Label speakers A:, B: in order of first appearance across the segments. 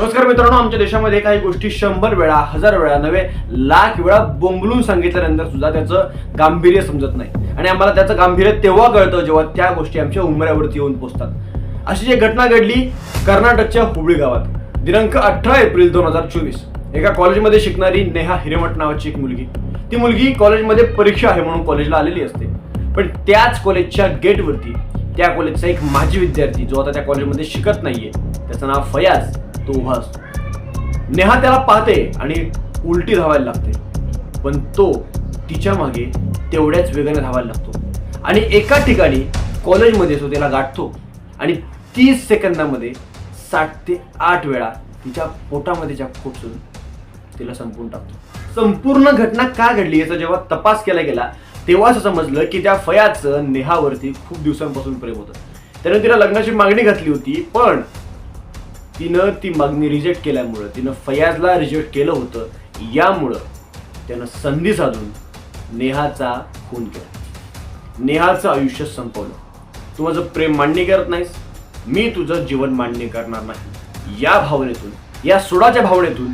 A: नमस्कार मित्रांनो आमच्या देशामध्ये काही गोष्टी शंभर वेळा हजार वेळा नव्हे लाख वेळा बोंबलून सांगितल्यानंतर सुद्धा त्याचं गांभीर्य समजत नाही. आणि आम्हाला त्याचं गांभीर्य तेव्हा कळतं जेव्हा त्या गोष्टी आमच्या उमऱ्यावरती येऊन पोचतात. अशी जी घटना घडली कर्नाटकच्या हुबळी गावात दिनांक अठरा एप्रिल दोन हजार चोवीस एका कॉलेजमध्ये शिकणारी नेहा हिरेमठ नावाची एक मुलगी. ती मुलगी कॉलेजमध्ये परीक्षा आहे म्हणून कॉलेजला आलेली असते. पण त्याच कॉलेजच्या गेटवरती त्या कॉलेजचा एक माजी विद्यार्थी जो आता त्या कॉलेजमध्ये शिकत नाहीये त्याचं नाव फयाज तो उभा असतो. नेहा त्याला पाहते आणि उलटी धावायला लागते. पण तो तिच्यामागे तेवढ्याच वेगाने धावायला लागतो. आणि एका ठिकाणी कॉलेजमध्ये तो त्याला गाठतो आणि तीस सेकंदामध्ये साठ ते आठ वेळा तिच्या पोटामध्ये ज्या खोटून तिला संपून टाकतो. संपूर्ण घटना का घडली याचा जेव्हा तपास केला गेला तेव्हा असं समजलं की त्या फयाचं नेहावरती खूप दिवसांपासून प्रेम होतं. त्याने तिला लग्नाची मागणी घातली होती पण तिनं ती मागणी रिजेक्ट केल्यामुळं तिनं फयाजला रिजेक्ट केलं होतं यामुळं त्यानं संधी साधून नेहाचा खून केला. नेहाचं आयुष्य संपवलं. तू माझं प्रेम मान्य करत नाहीस मी तुझं जीवन मान्य करणार नाही. या भावनेतून या सोडाच्या भावनेतून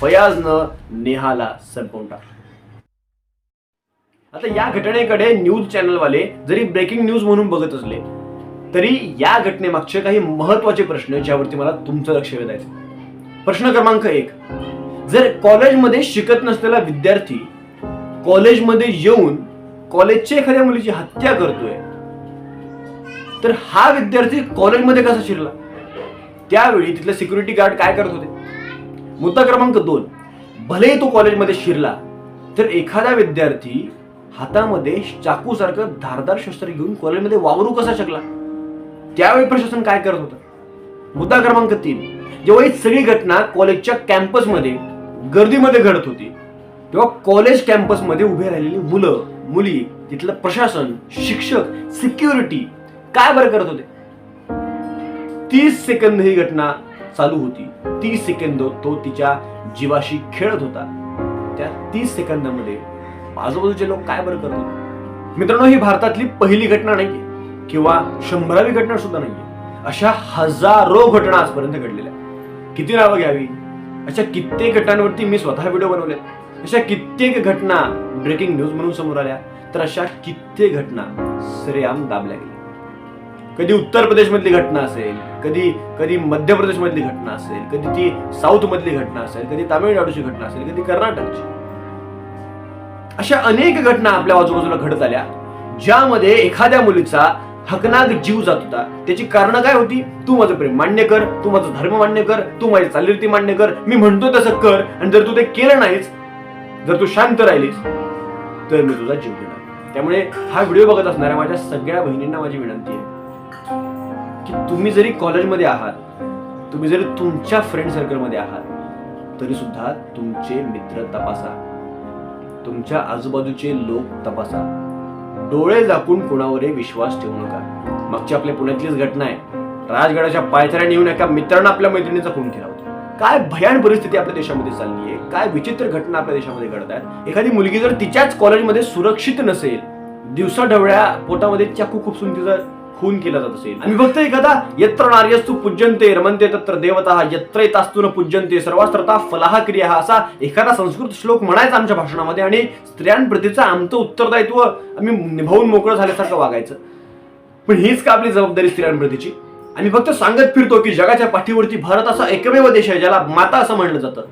A: फयाजनं नेहाला संपवून टाकलं. आता या घटनेकडे न्यूज चॅनलवाले जरी ब्रेकिंग न्यूज म्हणून बघत असले तरी या घटनेमागचे काही महत्त्वाचे प्रश्न ज्यावरती मला तुमचं लक्ष वेधायचं प्रश्न क्रमांक एक. जर कॉलेजमध्ये शिकत नसलेला विद्यार्थी कॉलेजमध्ये येऊन कॉलेजच्या एखाद्या मुलीची हत्या करतोय तर हा विद्यार्थी कॉलेजमध्ये कसा शिरला? त्यावेळी तिथले सिक्युरिटी गार्ड काय करत होते? मुद्दा क्रमांक दोन. भलेही तो कॉलेजमध्ये शिरला तर एखादा विद्यार्थी हातामध्ये चाकूसारखं धारदार शस्त्र घेऊन कॉलेजमध्ये वावरू कसा शकला? त्यावेळी प्रशासन काय करत होतं? मुद्दा क्रमांक तीन. जेव्हा ही सगळी घटना कॉलेजच्या कॅम्पसमध्ये गर्दीमध्ये घडत होती तेव्हा कॉलेज कॅम्पसमध्ये उभे राहिलेली मुलं मुली तिथलं प्रशासन शिक्षक सिक्युरिटी काय बरं करत होते? तीस सेकंद ही घटना चालू होती. तीस सेकंद तो तिच्या जीवाशी खेळत होता. त्या तीस सेकंदामध्ये आजूबाजूचे लोक काय बरं करत होते? मित्रांनो ही भारतातली पहिली घटना नाहीये. किंवा शंभरावी घटना सुद्धा नाहीये. अशा हजारो घटना आजपर्यंत घडलेल्या किती नावं घ्यावी? अशा कित्येक घटनांवरती मी स्वतः व्हिडिओ बनवले अशा कित्येक घटना ब्रेकिंग न्यूज म्हणून समोर आल्या. तर अशा कित्येक घटना श्रेयाम दाबल्या गेल्या. कधी उत्तर प्रदेश मधली घटना असेल कधी कधी मध्य प्रदेश मधली घटना असेल कधी ती साऊथ मधली घटना असेल कधी तामिळनाडूची घटना असेल कधी कर्नाटकची. अशा अनेक घटना आपल्या आजूबाजूला घडत आल्या ज्यामध्ये एखाद्या मुलीचा हकनाग जीव जात होता. त्याची कारण काय होती? तू माझं प्रेम मान्य कर तू माझं धर्म मान्य कर तू माझी चालीरीती मान्य कर मी म्हणतो तसं कर आणि जर तू ते केलं नाहीस जर तू शांत राहिलीस तर मी तुझा जीव घेणार. त्यामुळे हा व्हिडिओ बघत असणाऱ्या माझ्या सगळ्या बहिणींना माझी विनंती आहे की तुम्ही जरी कॉलेजमध्ये आहात तुम्ही जरी तुमच्या फ्रेंड सर्कलमध्ये आहात तरी सुद्धा तुमचे मित्र तपासा. तुमच्या आजूबाजूचे लोक तपासा. डोळे झाकून कुणावरही विश्वास ठेवू नका. मागची आपल्या पुण्यातलीच घटना आहे. राजगडाच्या पायथऱ्याने येऊन एका मित्रानं आपल्या मैत्रिणीचा खून केला होता. काय भयान परिस्थिती आपल्या देशामध्ये चालली आहे? काय विचित्र घटना आपल्या देशामध्ये घडत आहेत एखादी मुलगी जर तिच्याच कॉलेजमध्ये सुरक्षित नसेल दिवसा ढवळ्या पोटामध्ये चाकू खूप तिचा खून केला जात असेल. आणि फक्त एखादा यत्र नार्यस्तु पूज्यंते रमंते तत्र देवता यत्र येतास्तु न पूज्यंते सर्वास्त्रता फलाह क्रिया असा एखादा संस्कृत श्लोक म्हणायचा आमच्या भाषणामध्ये आणि स्त्रियांप्रतीचं आमचं उत्तरदायित्व आम्ही निभावून मोकळं झाल्यासारखं वागायचं. पण हीच का आपली जबाबदारी स्त्रियांप्रतीची? आम्ही फक्त सांगत फिरतो की जगाच्या पाठीवरती भारत असा एकमेव देश आहे ज्याला माता असं म्हणलं जातं.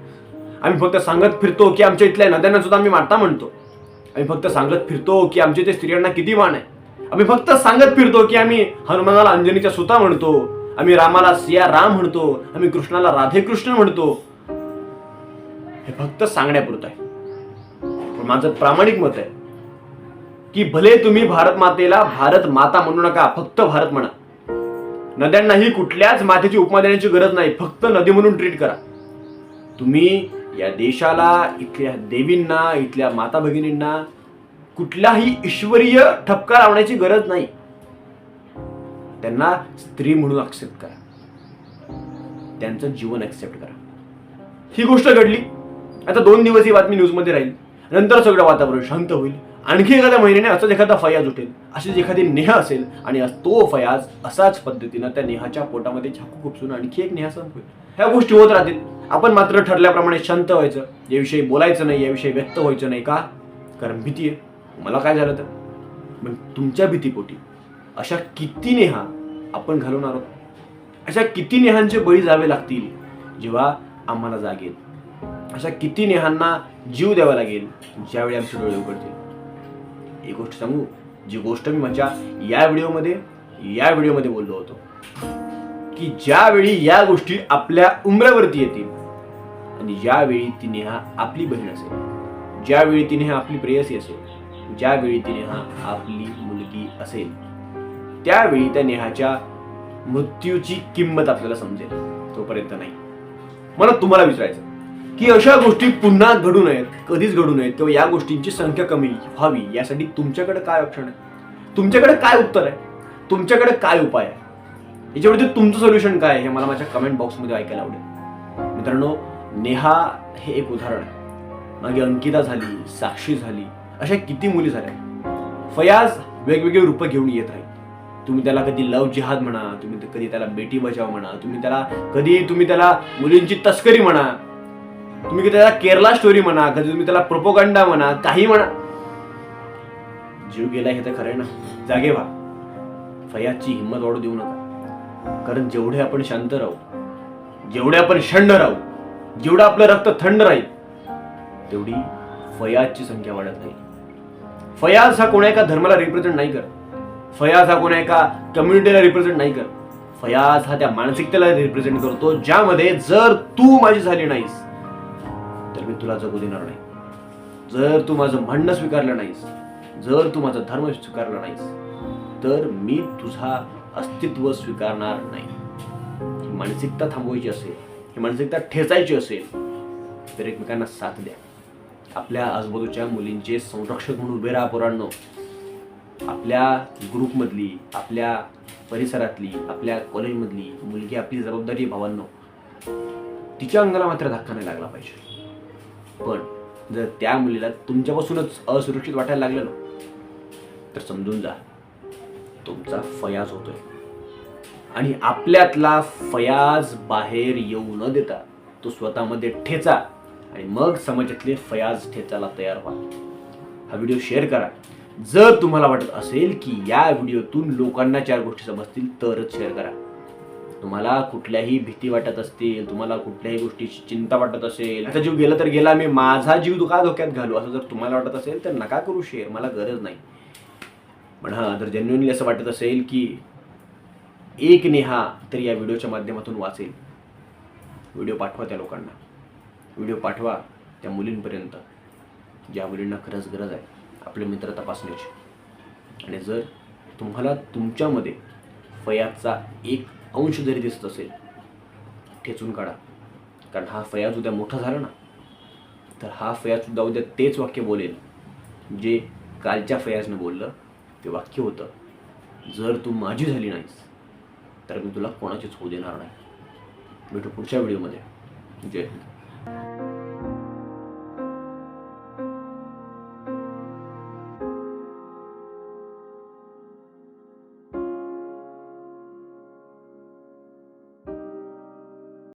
A: आम्ही फक्त सांगत फिरतो की आमच्या इथल्या नद्यांना सुद्धा आम्ही माता म्हणतो. आम्ही फक्त सांगत फिरतो की आमच्या इथे स्त्रियांना किती मान आहे. आम्ही फक्त सांगत फिरतो की आम्ही हनुमानाला अंजनीच्या सुता म्हणतो. आम्ही रामाला सिया राम म्हणतो. आम्ही कृष्णाला राधे कृष्ण म्हणतो. हे फक्त सांगण्यापुरतं आहे. पण माझं प्रामाणिक मत आहे की भले तुम्ही भारत मातेला भारत माता म्हणू नका फक्त भारत म्हणा. नद्यांनाही कुठल्याच मातेची उपमा देण्याची गरज नाही फक्त नदी म्हणून ट्रीट करा. तुम्ही या देशाला इथल्या देवींना इथल्या माता भगिनींना कुठलाही ईश्वरीय ठपका लावण्याची गरज नाही. त्यांना स्त्री म्हणून ऍक्सेप्ट करा. त्यांचं जीवन ऍक्सेप्ट करा. ही गोष्ट घडली. आता दोन दिवस ही बातमी न्यूजमध्ये राहील. नंतर सगळं वातावरण शांत होईल. आणखी एखाद्या महिन्याने असंच एखादा फयाज उठेल अशीच एखादी नेहा असेल आणि तो फयाज असाच पद्धतीनं त्या नेहाच्या पोटामध्ये झाकू खुपसून आणखी एक नेहा संपवेल. ह्या गोष्टी होत राहतील. आपण मात्र ठरल्याप्रमाणे शांत व्हायचं. याविषयी बोलायचं नाही. याविषयी व्यक्त व्हायचं नाही का? कारण भीती आहे. मला काय झालं तर? मग तुमच्या भीतीपोटी अशा किती नेहा आपण घालवणार आहोत? अशा किती नेहांचे बळी जावे लागतील जेव्हा आम्हाला जागेल अशा किती नेहांना जीव द्यावा लागेल ज्यावेळी आमचे डोळे उघडतील? एक गोष्ट सांगू जी गोष्ट मी माझ्या या व्हिडिओमध्ये या व्हिडिओमध्ये बोललो होतो की ज्यावेळी या गोष्टी आपल्या उमऱ्यावरती येतील आणि ज्यावेळी ती नेहा आपली बहीण असेल ज्यावेळी ती नेहा आपली प्रेयसी असेल ज्यावेळी ती नेहा आपली मुलगी असेल त्यावेळी त्या नेहाच्या मृत्यूची किंमत आपल्याला समजेल. तोपर्यंत नाही. मला तुम्हाला विचारायचं की अशा गोष्टी पुन्हा घडू नयेत कधीच घडू नयेत किंवा या गोष्टींची संख्या कमी व्हावी यासाठी तुमच्याकडे काय ऑप्शन आहे? तुमच्याकडे काय उत्तर आहे? तुमच्याकडे काय उपाय आहे? याच्यावरती तुमचं सोल्युशन काय आहे हे मला माझ्या कमेंट बॉक्समध्ये ऐकायला आवडेल. मित्रांनो नेहा हे एक उदाहरण आहे. मागे अंकिता झाली साक्षी झाली अशा किती मुली झाल्या? फयाज वेगवेगळी रूपं घेऊन येत राहील तुम्ही त्याला कधी लव जिहाद म्हणा तुम्ही कधी त्याला बेटी बचाव म्हणा तुम्ही त्याला कधी तुम्ही त्याला मुलींची तस्करी म्हणा तुम्ही कधी त्याला केरला स्टोरी म्हणा कधी तुम्ही त्याला प्रोपोगंडा म्हणा काही म्हणा. जीव गेला हे तर खरं आहे ना. जागे व्हा. फयाजची हिंमत वाढू देऊ नका. कारण जेवढे आपण शांत राहू जेवढे आपण शंड राहू जेवढं आपलं रक्त थंड राहील तेवढी फयाजची संख्या वाढत नाही. फयाज हा कोणा एका धर्माला रिप्रेझेंट नाही करत. फयाज हा कोणा एका कम्युनिटीला रिप्रेझेंट नाही करत. फयाज हा त्या मानसिकतेला रिप्रेझेंट करतो ज्यामध्ये जर तू माझी झाली नाहीस तर मी तुला जगू देणार नाही. जर तू माझं म्हणणं स्वीकारलं नाहीस जर तू माझा धर्म स्वीकारला नाहीस तर मी तुझा अस्तित्व स्वीकारणार नाही. ही मानसिकता थांबवायची असेल ही मानसिकता ठेचायची असेल तर एकमेकांना साथ द्या. आपल्या आजूबाजूच्या मुलींचे संरक्षक म्हणून उभे राहा पोरांनो. आपल्या ग्रुपमधली आपल्या परिसरातली आपल्या कॉलेजमधली मुलगी आपली जबाबदारी भावांनो. तिच्या अंगाला मात्र धक्का नाही लागला पाहिजे. पण जर त्या मुलीला तुमच्यापासूनच असुरक्षित वाटायला लागलं ना तर समजून जा तुमचा फयाज होतोय. आणि आपल्यातला फयाज बाहेर येऊ न देता तो स्वतःमध्ये ठेचा. आणि मग समाजातले फयाज ठेचायला तयार व्हा. हा व्हिडिओ शेअर करा. जर तुम्हाला वाटत असेल की या व्हिडिओतून लोकांना चार गोष्टी समजतील तरच शेअर करा. तुम्हाला कुठल्याही भीती वाटत असतील तुम्हाला कुठल्याही गोष्टीची चिंता वाटत असेल आता जीव गेला तर गेला मी माझा जीव का धोक्यात घालू असं जर तुम्हाला वाटत असेल तर नका करू शेअर मला गरज नाही. पण हां जर जेन्युनली असं वाटत असेल की एक नेहा तर या व्हिडिओच्या माध्यमातून वाचेल. व्हिडिओ पाठवा त्या लोकांना. व्हिडिओ पाठवा त्या मुलींपर्यंत ज्या मुलींना खरंच गरज आहे आपले मित्र तपासण्याची. आणि जर तुम्हाला तुमच्यामध्ये फयाजचा एक अंश जरी दिसत असेल ठेचून काढा. कारण हा फयाज उद्या मोठा झाला ना तर हा फयाजसुद्धा उद्या तेच वाक्य बोलेल. जे कालच्या फयाजनं बोललं ते वाक्य होतं जर तू माझी झाली नाहीस तर मी तुला कोणाचीच होऊ देणार नाही. भेटू पुढच्या व्हिडिओमध्ये. जय हिंद. Bye.